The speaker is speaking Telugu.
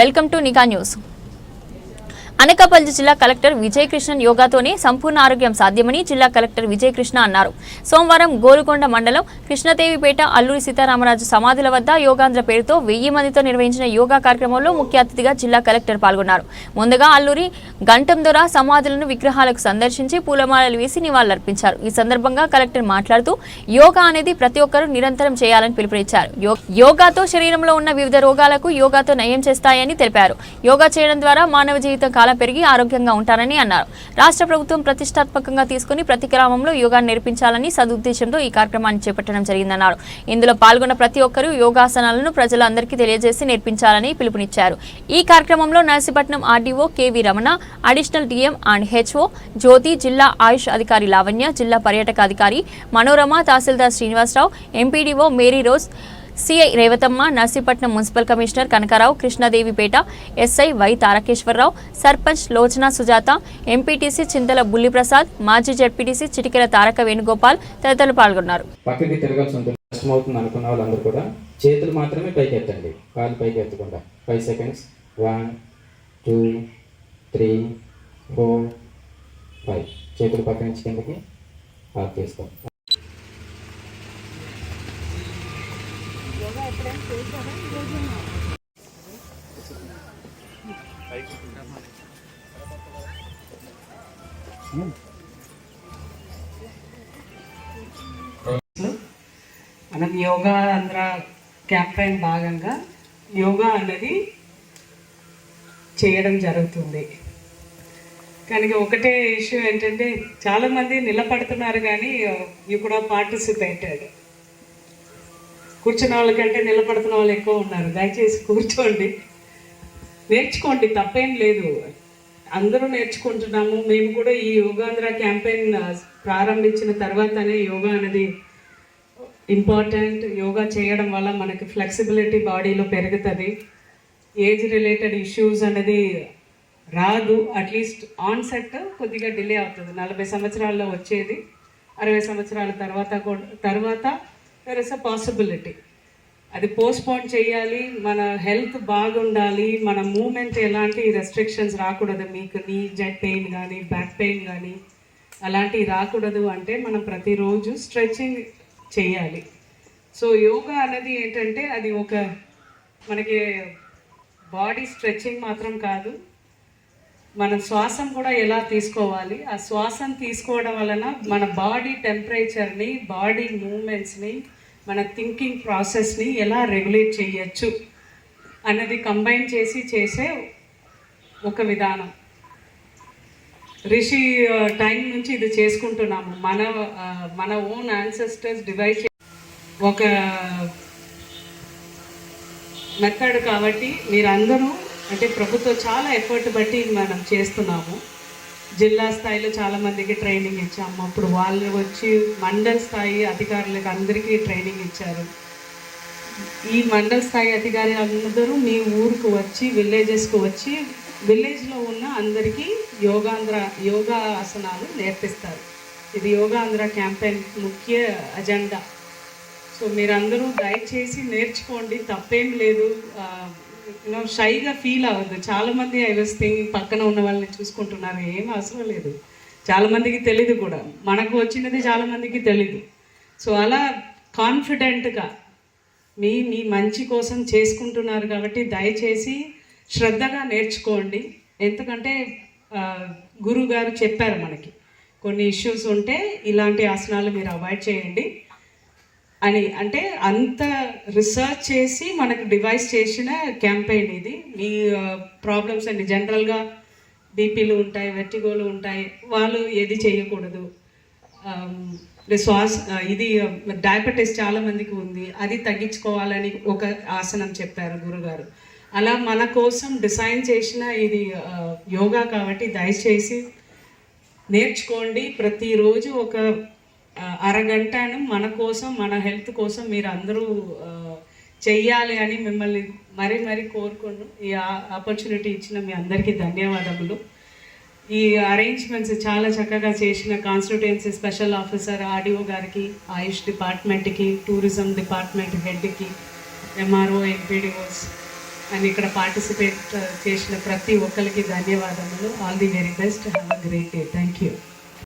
వెల్కమ్ టు నిఘా న్యూస్ అనకాపల్లి జిల్లా కలెక్టర్ విజయకృష్ణన్ యోగాతోనే సంపూర్ణ ఆరోగ్యం సాధ్యమని జిల్లా కలెక్టర్ విజయకృష్ణ అన్నారు. సోమవారం గోరుకొండ మండలం కృష్ణదేవిపేట అల్లూరి సీతారామరాజు సమాధుల వద్ద యోగాంధ్ర పేరుతో వెయ్యి మందితో నిర్వహించిన యోగా కార్యక్రమంలో ముఖ్య అతిథిగా జిల్లా కలెక్టర్ పాల్గొన్నారు. ముందుగా అల్లూరి గంటం దొర సమాధులను విగ్రహాలకు సందర్శించి పూలమాలలు వేసి నివాళులర్పించారు. ఈ సందర్భంగా కలెక్టర్ మాట్లాడుతూ యోగా అనేది ప్రతి ఒక్కరూ నిరంతరం చేయాలని పిలుపునిచ్చారు. యో- యోగాతో శరీరంలో ఉన్న వివిధ రోగాలకు యోగాతో నయం చేస్తాయని తెలిపారు. యోగా చేయడం ద్వారా మానవ జీవితం కాలం పెరిగి ఆరోగ్యంగా ఉంటారని అన్నారు. రాష్ట్ర ప్రభుత్వం ప్రతిష్టాత్మకంగా తీసుకుని ప్రతి గ్రామంలో యోగాను నేర్పించాలని సదుద్దేశంతో ఈ కార్యక్రమాన్ని చేపట్టడం జరిగిందన్నారు. ఇందులో పాల్గొన్న ప్రతి ఒక్కరూ యోగాసనాలను ప్రజలందరికీ తెలియజేసి నేర్పించాలని పిలుపునిచ్చారు. ఈ కార్యక్రమంలో Narsipatnam RDO KV Ramana additional DM and HO Jyothi జిల్లా ఆయుష్ అధికారి లావణ్య జిల్లా పర్యాటక అధికారి Manorama tahsildar Srinivasarao MPDO Mary Rose CI Revathamma Narsipatnam municipal commissioner Kanakarao Krishnadevipeta SI Y Tarakeswararao sarpanch Lochana Sujatha MPTC Chintala Bulliprasad మాజీ జడ్పీటీసీ చిటికెల తారక వేణుగోపాల్ తదితరులు పాల్గొన్నారు. పక్కకి తిరగాల్సి ఉంటుంది అనుకున్న వాళ్ళందరూ కూడా చేతులు మాత్రమే పైకి ఎత్తండి కాలు పైకి ఎత్తకుండా five seconds one two three four five చేతులు పక్క నుంచి కిందకి ఆఫ్ చేస్తాం. మనం యోగా ఆంధ్ర క్యాంపెయిన్ భాగంగా యోగా అన్నది చేయడం జరుగుతుంది. కానీ ఒకటే ఇష్యూ ఏంటంటే చాలామంది నిలబడుతున్నారు కానీ యూ కూడా పార్టిసిపేటెడ్. కూర్చున్న వాళ్ళకంటే నిలబడుతున్న వాళ్ళు ఎక్కువ ఉన్నారు. దయచేసి కూర్చోండి. నేర్చుకోండి తప్పేం లేదు. అందరూ నేర్చుకుంటున్నాము. మేము కూడా ఈ యోగాంధ్ర క్యాంపెయిన్ ప్రారంభించిన తర్వాతనే యోగా అనేది ఇంపార్టెంట్. యోగా చేయడం వల్ల మనకి ఫ్లెక్సిబిలిటీ బాడీలో పెరుగుతుంది. ఏజ్ రిలేటెడ్ ఇష్యూస్ అనేది రాదు. అట్లీస్ట్ ఆన్సెట్ కొద్దిగా డిలే అవుతుంది. నలభై సంవత్సరాల్లో వచ్చేది. అరవై సంవత్సరాల తర్వాత కూడా తర్వాత దర్ ఇస్ అ పాసిబిలిటీ అది పోస్ట్పోన్ చేయాలి మన హెల్త్ బాగుండాలి మన మూమెంట్ ఎలాంటి రెస్ట్రిక్షన్స్ రాకూడదు. మీకు నీ జెట్ పెయిన్ కానీ బ్యాక్ పెయిన్ కానీ అలాంటివి రాకూడదు అంటే మనం ప్రతిరోజు స్ట్రెచ్చింగ్ చేయాలి. సో యోగా అనేది ఏంటంటే అది ఒక మనకి బాడీ స్ట్రెచ్చింగ్ మాత్రం కాదు. మన శ్వాసం కూడా ఎలా తీసుకోవాలి? ఆ శ్వాసం తీసుకోవడం వలన మన బాడీ టెంపరేచర్ని బాడీ మూమెంట్స్ని మన థింకింగ్ ప్రాసెస్ని ఎలా రెగ్యులేట్ చేయొచ్చు అన్నది కంబైన్ చేసి చేసే ఒక విధానం. రిషి టైం నుంచి ఇది చేసుకుంటున్నాము. మన మన ఓన్ యాన్సెస్టర్స్ డివైస్ ఒక మెథడ్ కాబట్టి మీరందరూ అంటే ప్రభుత్వం చాలా ఎఫర్ట్ బట్టి మనం చేస్తున్నాము. జిల్లా స్థాయిలో చాలా మందికి ట్రైనింగ్ ఇచ్చాము అప్పుడు వాళ్ళు వచ్చి మండల్ స్థాయి అధికారులకు అందరికీ ట్రైనింగ్ ఇచ్చారు. ఈ మండల స్థాయి అధికారి అందరూ మీ ఊరికి వచ్చి విలేజెస్కి వచ్చి విలేజ్లో ఉన్న అందరికీ యోగాంధ్ర యోగా ఆసనాలు నేర్పిస్తారు. ఇది యోగాంధ్ర క్యాంపెయిన్ ముఖ్య అజెండా సో మీరందరూ దయచేసి నేర్చుకోండి. తప్పేం లేదు. యూనో షైగా ఫీల్ అవ్వద్దు. చాలామంది ఐ వాస్ థింగ్ పక్కన ఉన్న వాళ్ళని చూసుకుంటున్నారు. ఏం అవసరం లేదు. చాలామందికి తెలీదు కూడా. మనకు వచ్చినది చాలామందికి తెలీదు. సో అలా కాన్ఫిడెంట్గా మీ మీ మంచి కోసం చేసుకుంటున్నారు కాబట్టి దయచేసి శ్రద్ధగా నేర్చుకోండి. ఎందుకంటే గురువు గారు చెప్పారు మనకి. కొన్ని ఇష్యూస్ ఉంటే ఇలాంటి ఆసనాలు మీరు అవాయిడ్ చేయండి. అని అంటే అంత రీసెర్చ్ చేసి మనకు డివైస్ చేసిన క్యాంపెయిన్ ఇది. మీ ప్రాబ్లమ్స్ అండి. జనరల్గా బీపీలు ఉంటాయి వెట్టిగోలు ఉంటాయి. వాళ్ళు ఏది చేయకూడదు. శ్వాస ఇది డయాబెటీస్ చాలా మందికి ఉంది. అది తగ్గించుకోవాలని ఒక ఆసనం చెప్పారు గురుగారు. అలా మన కోసం డిజైన్ చేసిన ఇది యోగా కాబట్టి దయచేసి నేర్చుకోండి. ప్రతిరోజు ఒక అరగంటను మన కోసం మన హెల్త్ కోసం మీరు అందరూ చెయ్యాలి అని మిమ్మల్ని మరీ మరీ కోరుకుంటూ ఈ ఆపర్చునిటీ ఇచ్చిన మీ అందరికీ ధన్యవాదములు. ఈ అరేంజ్మెంట్స్ చాలా చక్కగా చేసిన కాన్స్టిట్యుయెన్సీ స్పెషల్ ఆఫీసర్ ఆర్డీఓ గారికి ఆయుష్ డిపార్ట్మెంట్కి టూరిజం డిపార్ట్మెంట్ హెడ్కి ఎంఆర్ఓ ఎంపీడీఓస్ అండ్ ఇక్కడ పార్టిసిపేట్ చేసిన ప్రతి ఒక్కరికి ధన్యవాదములు. All the very best. Have a great day. Thank you.